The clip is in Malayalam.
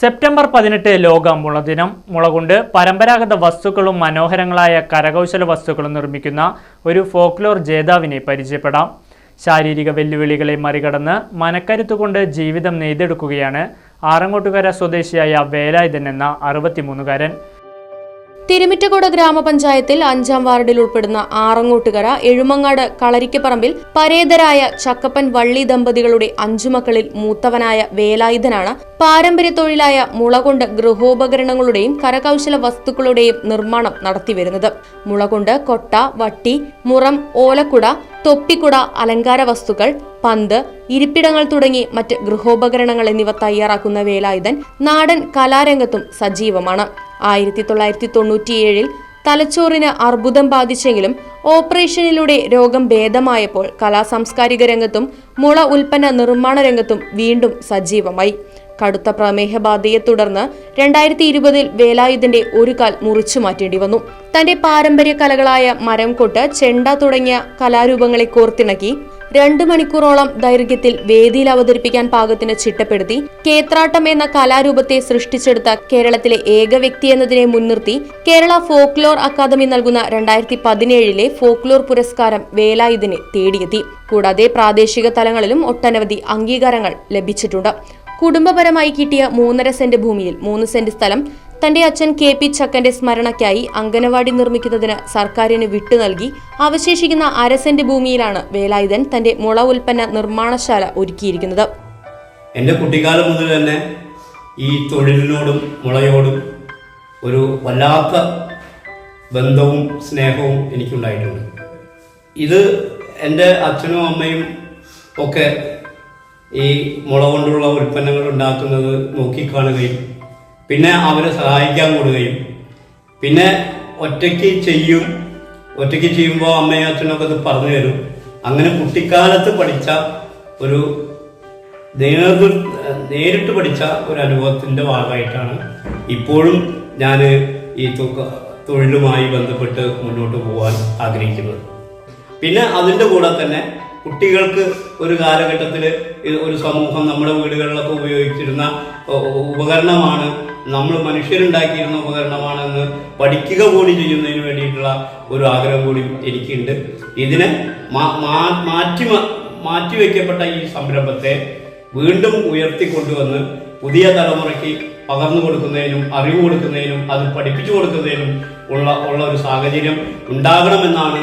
September പതിനെട്ട് ലോക മുളദിനം മുള കൊണ്ട് പരമ്പരാഗത വസ്തുക്കളും മനോഹരങ്ങളായ കരകൗശല വസ്തുക്കളും നിർമ്മിക്കുന്ന ഒരു ഫോക്ലോർ ജേതാവിനെ പരിചയപ്പെടാം. ശാരീരിക വെല്ലുവിളികളെ മറികടന്ന് മനക്കരുത്തുകൊണ്ട് ജീവിതം നെയ്തെടുക്കുകയാണ് ആറങ്ങോട്ടുകര സ്വദേശിയായ വേലായുധൻ എന്ന അറുപത്തിമൂന്നുകാരൻ. തിരുമിറ്റക്കോട് ഗ്രാമപഞ്ചായത്തിൽ അഞ്ചാം വാർഡിൽ ഉൾപ്പെടുന്ന ആറങ്ങോട്ടുകര എഴുമങ്ങാട് കളരിക്കപ്പറമ്പിൽ പരേതരായ ചക്കപ്പൻ വള്ളി ദമ്പതികളുടെ അഞ്ചു മക്കളിൽ മൂത്തവനായ വേലായുധനാണ് പാരമ്പര്യ തൊഴിലായ മുളകൊണ്ട് ഗൃഹോപകരണങ്ങളുടെയും കരകൗശല വസ്തുക്കളുടെയും നിർമ്മാണം നടത്തിവരുന്നത്. മുളകൊണ്ട് കൊട്ട വട്ടി മുറം ഓലക്കുട തൊപ്പിക്കുട അലങ്കാര വസ്തുക്കൾ പന്ത് ഇരിപ്പിടങ്ങൾ തുടങ്ങി മറ്റ് ഗൃഹോപകരണങ്ങൾ എന്നിവ തയ്യാറാക്കുന്ന വേലായുധൻ നാടൻ കലാരംഗത്തും സജീവമാണ്. ആയിരത്തി തൊള്ളായിരത്തി തൊണ്ണൂറ്റിയേഴിൽ തലച്ചോറിന് അർബുദം ബാധിച്ചെങ്കിലും ഓപ്പറേഷനിലൂടെ രോഗം ഭേദമായപ്പോൾ കലാ സാംസ്കാരിക രംഗത്തും മുള ഉൽപ്പന്ന നിർമ്മാണ രംഗത്തും വീണ്ടും സജീവമായി. കടുത്ത പ്രമേഹബാധയെ തുടർന്ന് രണ്ടായിരത്തി ഇരുപതിൽ വേലായുധന്റെ ഒരു കാൽ മുറിച്ചു മാറ്റേണ്ടി വന്നു. തന്റെ പാരമ്പര്യ കലകളായ മരംകൊട്ട് ചെണ്ട തുടങ്ങിയ കലാരൂപങ്ങളെ കോർത്തിണക്കി രണ്ടു മണിക്കൂറോളം ദൈർഘ്യത്തിൽ വേദിയിൽ അവതരിപ്പിക്കാൻ പാകത്തിന് ചിട്ടപ്പെടുത്തി കേത്രാട്ടം എന്ന കലാരൂപത്തെ സൃഷ്ടിച്ചെടുത്ത കേരളത്തിലെ ഏക വ്യക്തി എന്നതിനെ മുൻനിർത്തി കേരള ഫോക്ലോർ അക്കാദമി നൽകുന്ന രണ്ടായിരത്തി പതിനേഴിലെ ഫോക്ലോർ പുരസ്കാരം വേലായുധനെ തേടിയെത്തി. കൂടാതെ പ്രാദേശിക തലങ്ങളിലും ഒട്ടനവധി അംഗീകാരങ്ങൾ ലഭിച്ചിട്ടുണ്ട്. കുടുംബപരമായി കിട്ടിയ മൂന്നര സെന്റ് ഭൂമിയിൽ മൂന്ന് സെന്റ് സ്ഥലം തന്റെ അച്ഛൻ കെ പി ചക്കന്റെ സ്മരണയ്ക്കായി അംഗനവാടി നിർമ്മിക്കുന്നതിന് സർക്കാരിന് വിട്ടു നൽകി അവശേഷിക്കുന്ന അരസെന്റ് ഭൂമിയിലാണ് വേലായുധൻ തന്റെ മുള ഉൽപ്പന്ന നിർമ്മാണശാല ഒരുക്കിയിരിക്കുന്നത്. എന്റെ കുട്ടിക്കാലം മുതൽ തന്നെ ഈ തൊഴിലിനോടും മുളയോടും ഒരു വല്ലാത്ത ബന്ധവും സ്നേഹവും എനിക്കുണ്ടായിട്ടുണ്ട്. ഇത് എന്റെ അച്ഛനും അമ്മയും ഒക്കെ ഈ മുള കൊണ്ടുള്ള ഉൽപ്പന്നങ്ങൾ ഉണ്ടാക്കുന്നത് നോക്കിക്കാണുകയും പിന്നെ അവരെ സഹായിക്കാൻ കൂടുകയും. പിന്നെ ഒറ്റയ്ക്ക് ചെയ്യും. ഒറ്റയ്ക്ക് ചെയ്യുമ്പോൾ അമ്മയും അച്ഛനൊക്കെ ഇത് പറഞ്ഞു തരും. അങ്ങനെ കുട്ടിക്കാലത്ത് പഠിച്ച ഒരു നേരിട്ട് പഠിച്ച ഒരു അനുഭവത്തിന്റെ ഭാഗമായിട്ടാണ് ഇപ്പോഴും ഞാൻ ഈ തൊഴിലുമായി ബന്ധപ്പെട്ട് മുന്നോട്ട് പോകാൻ ആഗ്രഹിക്കുന്നത്. പിന്നെ അതിന്റെ കൂടെ തന്നെ കുട്ടികൾക്ക് ഒരു കാലഘട്ടത്തിൽ ഒരു സമൂഹം നമ്മുടെ വീടുകളിലൊക്കെ ഉപയോഗിച്ചിരുന്ന ഉപകരണമാണ്. നമ്മൾ മനുഷ്യരുണ്ടാക്കിയിരുന്ന ഉപകരണമാണെന്ന് പഠിക്കുക കൂടി ചെയ്യുന്നതിന് വേണ്ടിയിട്ടുള്ള ഒരു ആഗ്രഹം കൂടി എനിക്കുണ്ട്. ഇതിനെ മാറ്റി മാറ്റിവെക്കപ്പെട്ട ഈ സംരംഭത്തെ വീണ്ടും ഉയർത്തിക്കൊണ്ടുവന്ന് പുതിയ തലമുറയ്ക്ക് പകർന്നു കൊടുക്കുന്നതിനും അറിവ് കൊടുക്കുന്നതിനും അത് പഠിപ്പിച്ചു കൊടുക്കുന്നതിനും ഉള്ള ഉള്ള ഒരു സാഹചര്യം ഉണ്ടാകണമെന്നാണ്